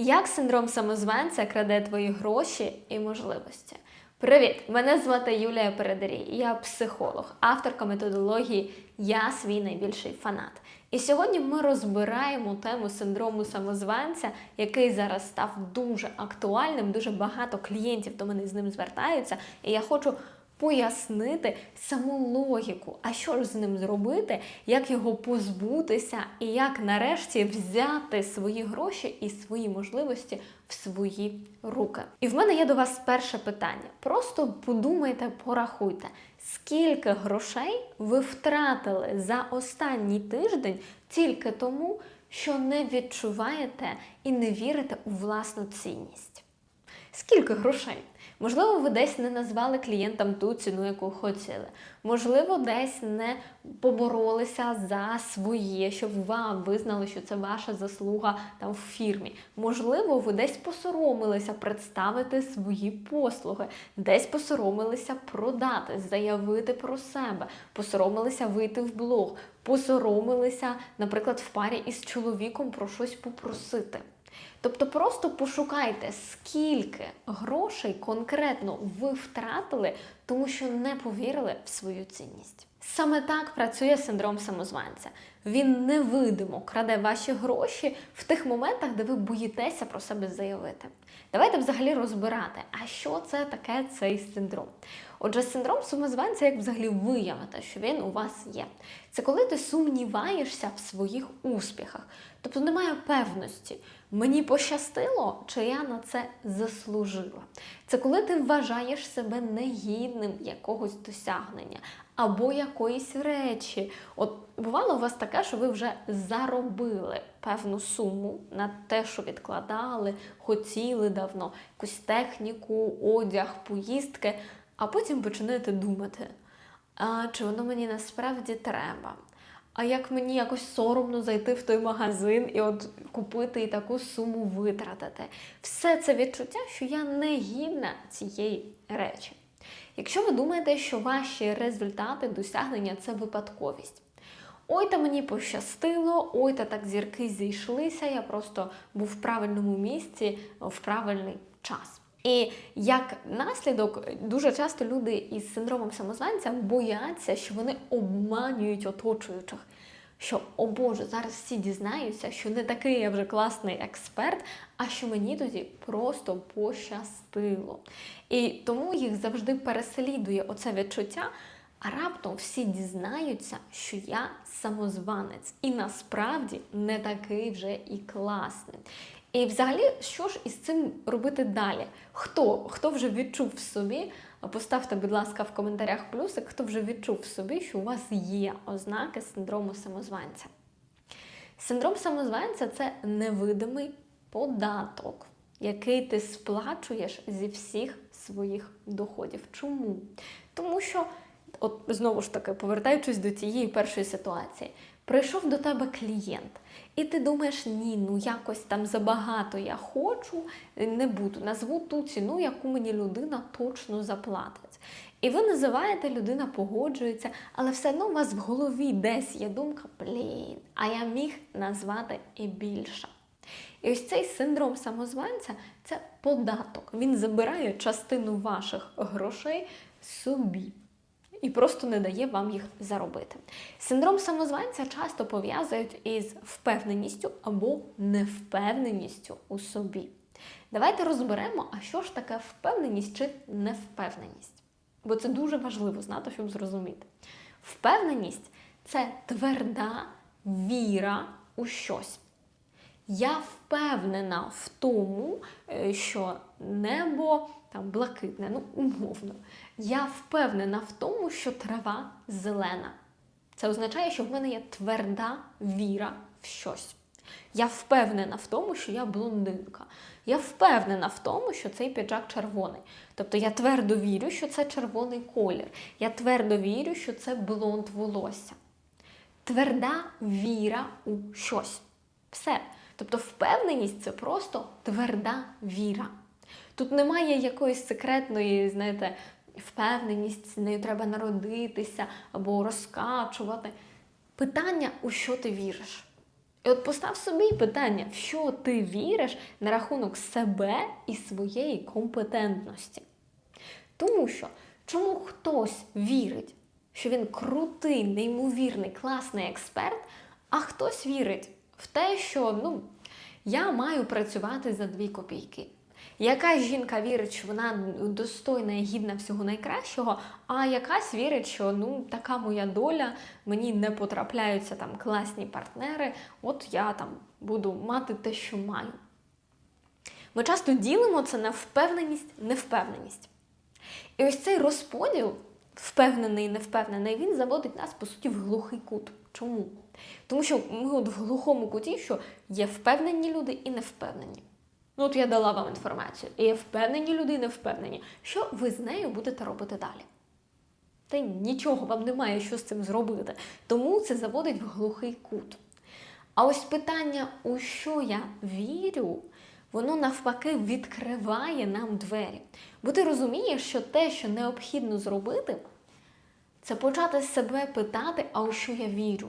Як синдром самозванця краде твої гроші і можливості? Привіт! Мене звати Юлія Передарій, я психолог, авторка методології Я свій найбільший фанат. І сьогодні ми розбираємо тему синдрому самозванця, який зараз став дуже актуальним. Дуже багато клієнтів до мене з ним звертаються, і я хочу пояснити саму логіку, а що ж з ним зробити, як його позбутися, і як нарешті взяти свої гроші і свої можливості в свої руки. І в мене є до вас перше питання. Просто подумайте, порахуйте, скільки грошей ви втратили за останній тиждень тільки тому, що не відчуваєте і не вірите у власну цінність. Скільки грошей? Можливо, ви десь не назвали клієнтам ту ціну, яку хотіли. Можливо, десь не поборолися за своє, щоб вам визнали, що це ваша заслуга там в фірмі. Можливо, ви десь посоромилися представити свої послуги, десь посоромилися продати, заявити про себе, посоромилися вийти в блог, посоромилися, наприклад, в парі із чоловіком про щось попросити. Тобто просто пошукайте, скільки грошей конкретно ви втратили, тому що не повірили в свою цінність. Саме так працює синдром самозванця. Він невидимо краде ваші гроші в тих моментах, де ви боїтеся про себе заявити. Давайте взагалі розбирати, а що це таке цей синдром. Отже, синдром самозванця, як взагалі виявити, що він у вас є. Це коли ти сумніваєшся в своїх успіхах, тобто немає певності, мені пощастило, чи я на це заслужила. Це коли ти вважаєш себе негідним якогось досягнення або якоїсь речі. От бувало у вас таке, що ви вже заробили певну суму на те, що відкладали, хотіли давно, якусь техніку, одяг, поїздки, а потім починаєте думати, а чи воно мені насправді треба? А як мені якось соромно зайти в той магазин і от купити і таку суму витратити? Все це відчуття, що я не гідна цієї речі. Якщо ви думаєте, що ваші результати, досягнення це випадковість. Ой, та мені пощастило, ой, та так зірки зійшлися, я просто був в правильному місці в правильний час. І як наслідок, дуже часто люди із синдромом самозванця бояться, що вони обманюють оточуючих. Що, о Боже, зараз всі дізнаються, що не такий я вже класний експерт, а що мені тоді просто пощастило. І тому їх завжди переслідує оце відчуття, а раптом всі дізнаються, що я самозванець, і насправді не такий вже і класний. І взагалі, що ж із цим робити далі? Хто хто вже відчув в собі? Поставте, будь ласка, в коментарях плюсик, хто вже відчув в собі, що у вас є ознаки синдрому самозванця. Синдром самозванця це невидимий податок, який ти сплачуєш зі всіх своїх доходів. Чому? Тому що, от знову ж таки, повертаючись до тієї першої ситуації, прийшов до тебе клієнт, і ти думаєш, ні, ну якось там забагато я хочу, не буду. Назву ту ціну, яку мені людина точно заплатить. І ви називаєте, людина погоджується, але все одно у вас в голові десь є думка, блін, а я міг назвати і більше. І ось цей синдром самозванця це податок. Він забирає частину ваших грошей собі і просто не дає вам їх заробити. Синдром самозванця часто пов'язують із впевненістю або невпевненістю у собі. Давайте розберемо, а що ж таке впевненість чи невпевненість. Бо це дуже важливо знати, щоб зрозуміти. Впевненість це тверда віра у щось. Я впевнена в тому, е, що небо там блакитне, ну умовно. Я впевнена в тому, що трава зелена. Це означає, що в мене є тверда віра в щось. Я впевнена в тому, що я блондинка. Я впевнена в тому, що цей піджак червоний. Тобто я твердо вірю, що це червоний колір. Я твердо вірю, що це блонд волосся. Тверда віра у щось. Все. Тобто впевненість це просто тверда віра. Тут немає якоїсь секретної, знаєте, впевненість, з нею треба народитися або розкачувати. Питання, у що ти віриш? І от постав собі питання, в що ти віриш на рахунок себе і своєї компетентності. Тому що чому хтось вірить, що він крутий, неймовірний, класний експерт, а хтось вірить в те, що ну, я маю працювати за дві копійки. Якась жінка вірить, що вона достойна і гідна всього найкращого, а якась вірить, що ну така моя доля, мені не потрапляються там класні партнери, от я там буду мати те, що маю. Ми часто ділимо це на впевненість, невпевненість. І ось цей розподіл, впевнений і невпевнений, він заводить нас, по суті, в глухий кут. Чому? Тому що ми от в глухому куті, що є впевнені люди і невпевнені. Ну, от я дала вам інформацію. І є впевнені люди і невпевнені. Що ви з нею будете робити далі? Та нічого вам немає що з цим зробити. Тому це заводить в глухий кут. А ось питання, у що я вірю, воно навпаки відкриває нам двері. Бо ти розумієш, що те, що необхідно зробити, це почати себе питати, а у що я вірю.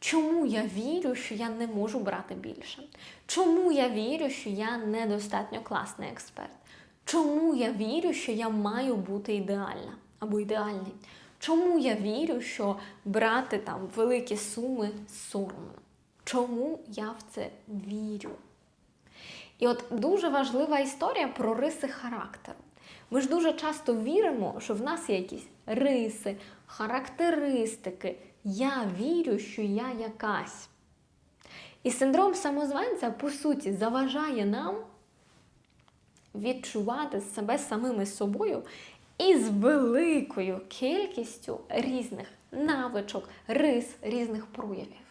Чому я вірю, що я не можу брати більше? Чому я вірю, що я недостатньо класний експерт? Чому я вірю, що я маю бути ідеальна або ідеальний? Чому я вірю, що брати там великі суми соромно? Чому я в це вірю? І от дуже важлива історія про риси характеру. Ми ж дуже часто віримо, що в нас є якісь риси, характеристики. Я вірю, що я якась. І синдром самозванця, по суті, заважає нам відчувати себе самими собою і з великою кількістю різних навичок, рис, різних проявів.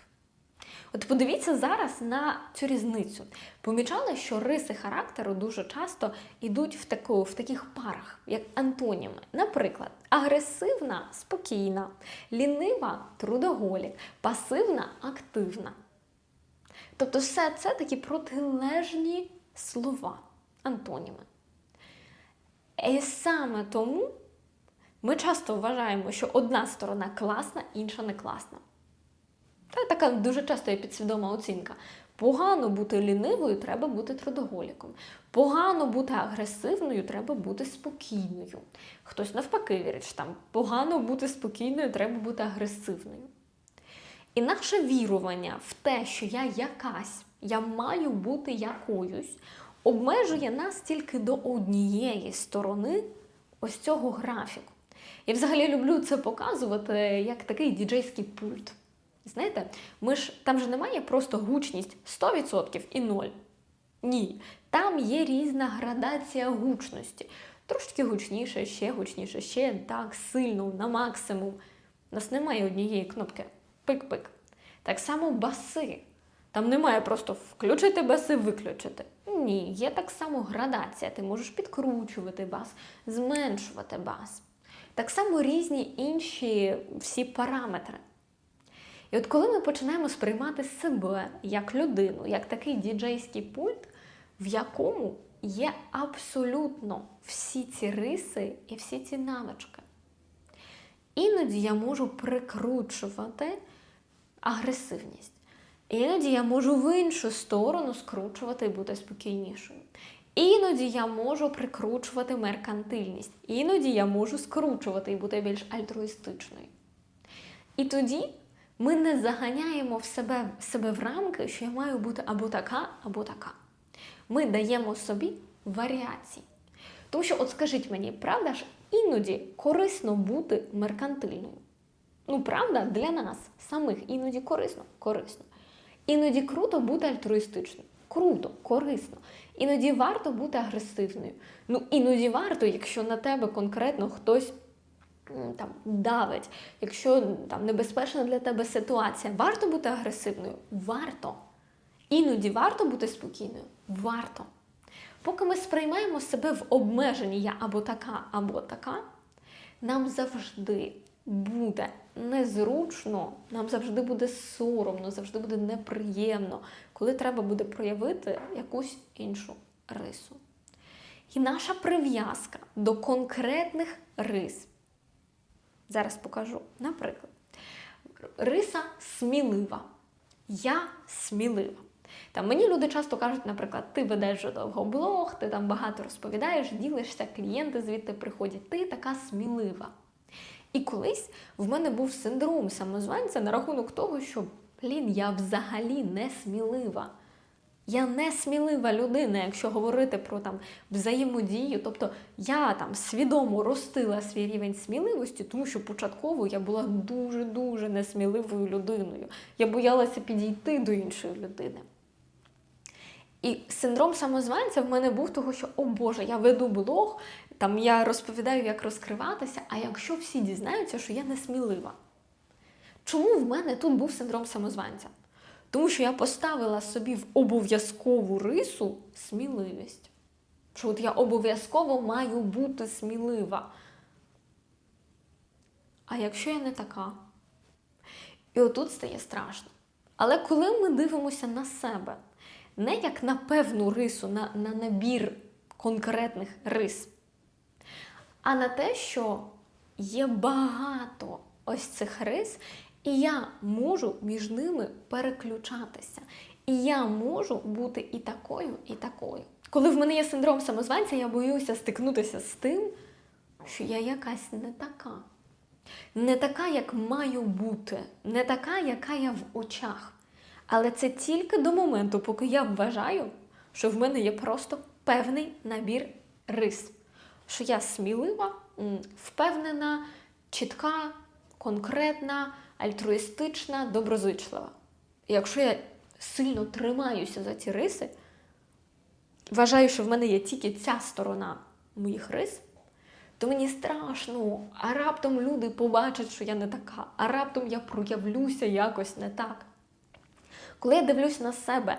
От подивіться зараз на цю різницю. Помічали, що риси характеру дуже часто йдуть в, таку, в таких парах, як антоніми. Наприклад, агресивна спокійна, лінива трудоголік, пасивна активна. Тобто, все це такі протилежні слова, антоніми. І саме тому ми часто вважаємо, що одна сторона класна, інша не класна. Та така дуже часто є підсвідома оцінка. Погано бути лінивою, треба бути трудоголіком. Погано бути агресивною, треба бути спокійною. Хтось навпаки вірить, що там погано бути спокійною, треба бути агресивною. І наше вірування в те, що я якась, я маю бути якоюсь, обмежує нас тільки до однієї сторони ось цього графіку. Я взагалі люблю це показувати як такий діджейський пульт. Знаєте, ми ж там же немає просто гучність 100% і 0. Ні. Там є різна градація гучності. Трошки гучніше, ще гучніше, ще так сильно, на максимум. У нас немає однієї кнопки пик-пик. Так само баси. Там немає просто включити баси, виключити. Ні, є так само градація. Ти можеш підкручувати бас, зменшувати бас. Так само різні інші всі параметри. І от коли ми починаємо сприймати себе як людину, як такий діджейський пульт, в якому є абсолютно всі ці риси і всі ці навички. Іноді я можу прикручувати агресивність. Іноді я можу в іншу сторону скручувати і бути спокійнішою. Іноді я можу прикручувати меркантильність. Іноді я можу скручувати і бути більш альтруїстичною. І тоді ми не заганяємо в себе, себе в рамки, що я маю бути або така, або така. Ми даємо собі варіації. Тому що, от скажіть мені, правда ж, іноді корисно бути меркантильною. Ну, правда, для нас самих іноді корисно, корисно. Іноді круто бути альтруїстичною. Круто, корисно. Іноді варто бути агресивною. Ну, іноді варто, якщо на тебе конкретно хтось там давить, якщо там небезпечна для тебе ситуація, варто бути агресивною? Варто. Іноді варто бути спокійною? Варто. Поки ми сприймаємо себе в обмеженні я або така, або така, нам завжди буде незручно, нам завжди буде соромно, завжди буде неприємно, коли треба буде проявити якусь іншу рису. І наша прив'язка до конкретних рис. Зараз покажу. Наприклад, риса смілива. я смілива. Там мені люди часто кажуть, наприклад, ти ведеш вже довго блог, ти там багато розповідаєш, ділишся, клієнти звідти приходять, ти така смілива. І колись в мене був синдром самозванця на рахунок того, що блін, я взагалі не смілива. Я не смілива людина, якщо говорити про там взаємодію. Тобто я там свідомо ростила свій рівень сміливості, тому що початково я була дуже-дуже несміливою людиною. Я боялася підійти до іншої людини. І синдром самозванця в мене був того, що о Боже, я веду блог, там я розповідаю, як розкриватися, а якщо всі дізнаються, що я не смілива. Чому в мене тут був синдром самозванця? Тому що я поставила собі в обов'язкову рису сміливість. Що от я обов'язково маю бути смілива. А якщо я не така? І отут стає страшно. Але коли ми дивимося на себе, не як на певну рису, на, на набір конкретних рис, а на те, що є багато ось цих рис, і я можу між ними переключатися. І я можу бути і такою, і такою. Коли в мене є синдром самозванця, я боюся стикнутися з тим, що я якась не така. Не така, як маю бути, не така, яка я в очах. Але це тільки до моменту, поки я вважаю, що в мене є просто певний набір рис. Що я смілива, впевнена, чітка, конкретна, альтруїстична, доброзичлива. І якщо я сильно тримаюся за ці риси, вважаю, що в мене є тільки ця сторона моїх рис, то мені страшно, а раптом люди побачать, що я не така, а раптом я проявлюся якось не так. Коли я дивлюсь на себе,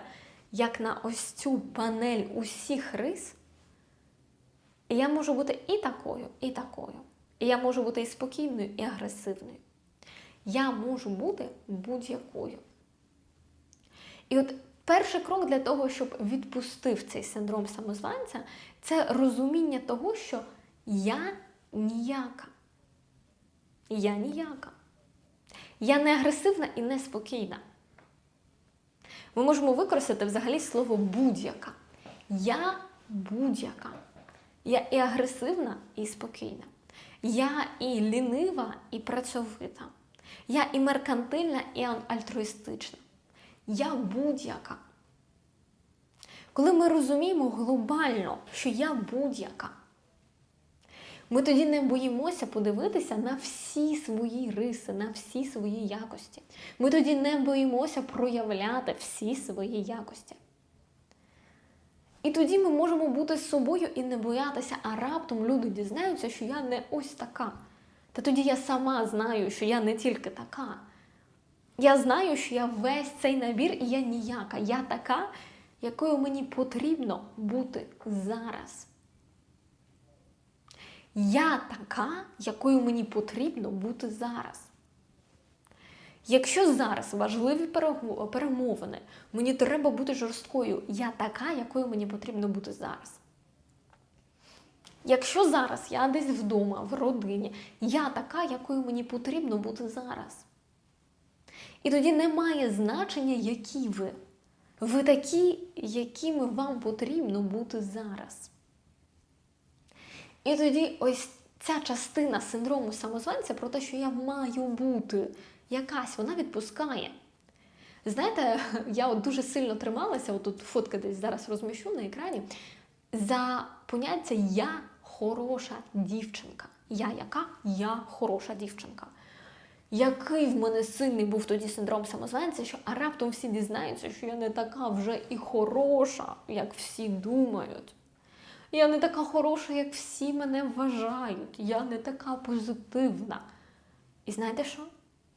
як на ось цю панель усіх рис, я можу бути і такою, і такою. І я можу бути і спокійною, і агресивною. Я можу бути будь-якою. І от перший крок для того, щоб відпустив цей синдром самозванця, це розуміння того, що я ніяка. Я ніяка. Я не агресивна і не спокійна. Ми можемо використати взагалі слово будь-яка. Я будь-яка. Я і агресивна, і спокійна. Я і лінива, і працьовита. Я і меркантильна, і альтруїстична. Я будь-яка. Коли ми розуміємо глобально, що я будь-яка, ми тоді не боїмося подивитися на всі свої риси, на всі свої якості. Ми тоді не боїмося проявляти всі свої якості. І тоді ми можемо бути з собою і не боятися, а раптом люди дізнаються, що я не ось така. Та тоді я сама знаю, що я не тільки така. Я знаю, що я весь цей набір і я ніяка. Я така, якою мені потрібно бути зараз. Я така, якою мені потрібно бути зараз. Якщо зараз важливі перемовини, мені треба бути жорсткою, я така, якою мені потрібно бути зараз. Якщо зараз я десь вдома, в родині, я така, якою мені потрібно бути зараз. І тоді немає значення, які ви. Ви такі, якими вам потрібно бути зараз. І тоді ось ця частина синдрому самозванця про те, що я маю бути якась, вона відпускає. Знаєте, я от дуже сильно трималася, от тут фотки десь зараз розміщу на екрані, за поняття я хороша дівчинка. Я яка? Я хороша дівчинка. Який в мене сильний був тоді синдром самозванця, що а раптом всі дізнаються, що я не така вже і хороша, як всі думають. Я не така хороша, як всі мене вважають. Я не така позитивна. І знаєте що?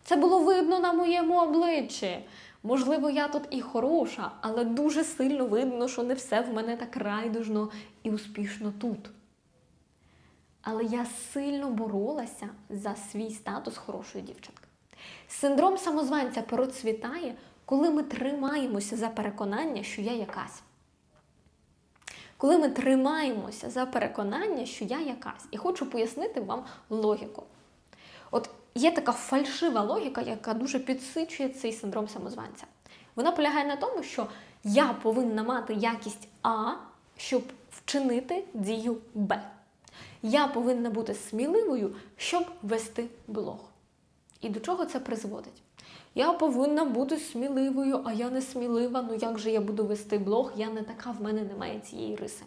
Це було видно на моєму обличчі. Можливо, я тут і хороша, але дуже сильно видно, що не все в мене так райдужно і успішно тут. Але я сильно боролася за свій статус хорошої дівчинки. Синдром самозванця процвітає, коли ми тримаємося за переконання, що я якась. Коли ми тримаємося за переконання, що я якась. І хочу пояснити вам логіку. От є така фальшива логіка, яка дуже підсичує цей синдром самозванця. Вона полягає на тому, що я повинна мати якість А, щоб вчинити дію Б. Я повинна бути сміливою, щоб вести блог. І до чого це призводить? Я повинна бути сміливою, а я не смілива. Ну як же я буду вести блог? Я не така, в мене немає цієї риси.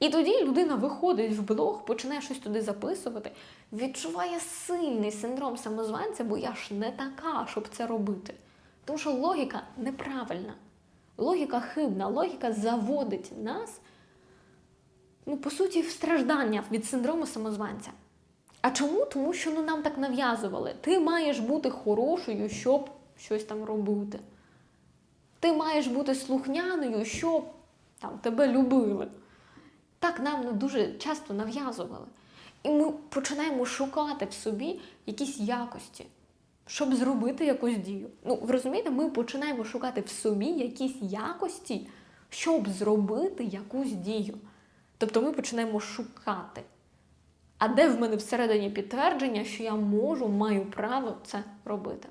І тоді людина виходить в блог, починає щось туди записувати, відчуває сильний синдром самозванця, бо я ж не така, щоб це робити. Тому що логіка неправильна. Логіка хибна, логіка заводить нас, ну, по суті, в страждання від синдрому самозванця. А чому? Тому що ну, нам так нав'язували. Ти маєш бути хорошою, щоб щось там робити. Ти маєш бути слухняною, щоб там, тебе любили. Так нам ну, дуже часто нав'язували. І ми починаємо шукати в собі якісь якості, щоб зробити якусь дію. Ну, ви розумієте, ми починаємо шукати в собі якісь якості, щоб зробити якусь дію. Тобто ми починаємо шукати. А де в мене всередині підтвердження, що я можу, маю право це робити?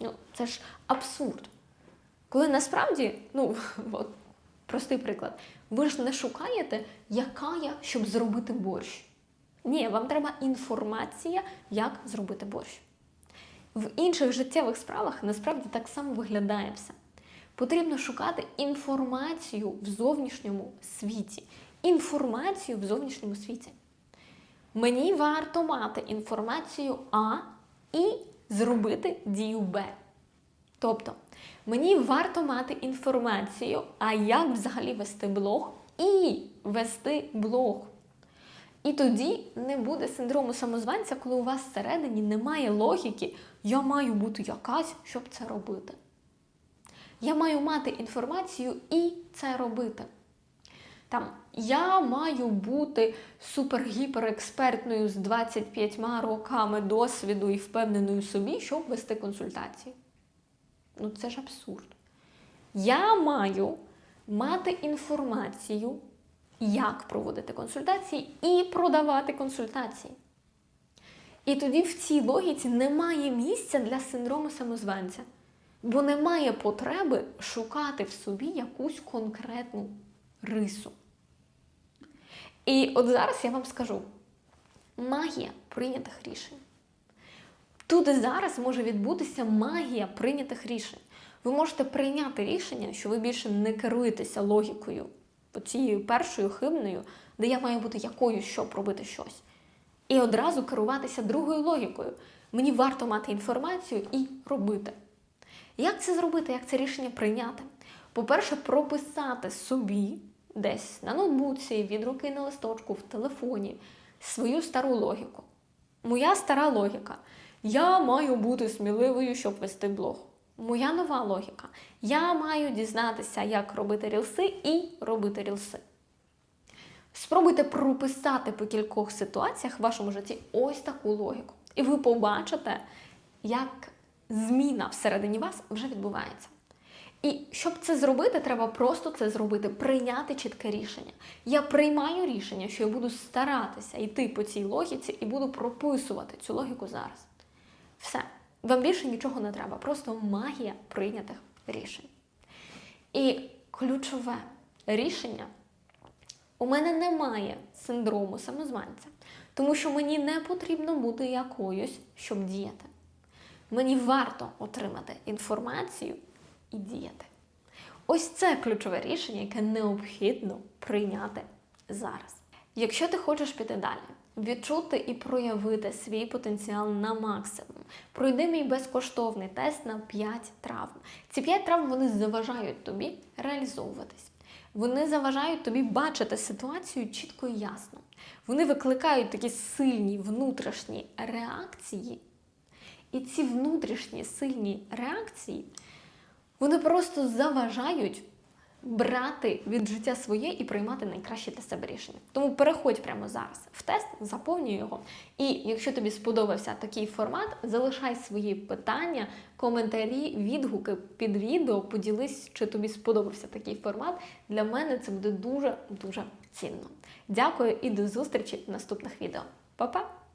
Ну, це ж абсурд. Коли насправді, ну, от, простий приклад, ви ж не шукаєте, яка я, щоб зробити борщ. Ні, вам треба інформація, як зробити борщ. В інших життєвих справах насправді так само виглядає все. Потрібно шукати інформацію в зовнішньому світі. Інформацію в зовнішньому світі. Мені варто мати інформацію А і зробити дію Б. Тобто, мені варто мати інформацію, а як взагалі вести блог і вести блог. І тоді не буде синдрому самозванця, коли у вас всередині немає логіки, я маю бути якась, щоб це робити. Я маю мати інформацію і це робити. Там я маю бути супер-гіперекспертною з 25 роками досвіду і впевненою собі, щоб вести консультації. Ну це ж абсурд. Я маю мати інформацію, як проводити консультації і продавати консультації. І тоді в цій логіці немає місця для синдрому самозванця, бо немає потреби шукати в собі якусь конкретну рису. І от зараз я вам скажу: магія прийнятих рішень. Тут і зараз може відбутися магія прийнятих рішень. Ви можете прийняти рішення, що ви більше не керуєтеся логікою, цією першою хибною, де я маю бути якоюсь, щоб робити щось. І одразу керуватися другою логікою. Мені варто мати інформацію і робити. Як це зробити, як це рішення прийняти? По-перше, прописати собі десь на ноутбуці, від руки на листочку, в телефоні свою стару логіку. Моя стара логіка. Я маю бути сміливою, щоб вести блог. Моя нова логіка. Я маю дізнатися, як робити рілси і робити рілси. Спробуйте прописати по кількох ситуаціях в вашому житті ось таку логіку. І ви побачите, як зміна всередині вас вже відбувається. І щоб це зробити, треба просто це зробити, прийняти чітке рішення. Я приймаю рішення, що я буду старатися йти по цій логіці і буду прописувати цю логіку зараз. Все. Вам більше нічого не треба, просто магія прийнятих рішень. І ключове рішення у мене немає синдрому самозванця, тому що мені не потрібно бути якоюсь, щоб діяти. Мені варто отримати інформацію і діяти. Ось це ключове рішення, яке необхідно прийняти зараз. Якщо ти хочеш піти далі, відчути і проявити свій потенціал на максимум, пройди мій безкоштовний тест на 5 травм. Ці 5 травм вони заважають тобі реалізовуватись. Вони заважають тобі бачити ситуацію чітко і ясно. Вони викликають такі сильні внутрішні реакції. І ці внутрішні сильні реакції вони просто заважають брати від життя своє і приймати найкраще для себе рішення. Тому переходь прямо зараз в тест, заповнюй його. І якщо тобі сподобався такий формат, залишай свої питання, коментарі, відгуки під відео. Поділись, чи тобі сподобався такий формат. Для мене це буде дуже дуже цінно. Дякую і до зустрічі в наступних відео. Па-па!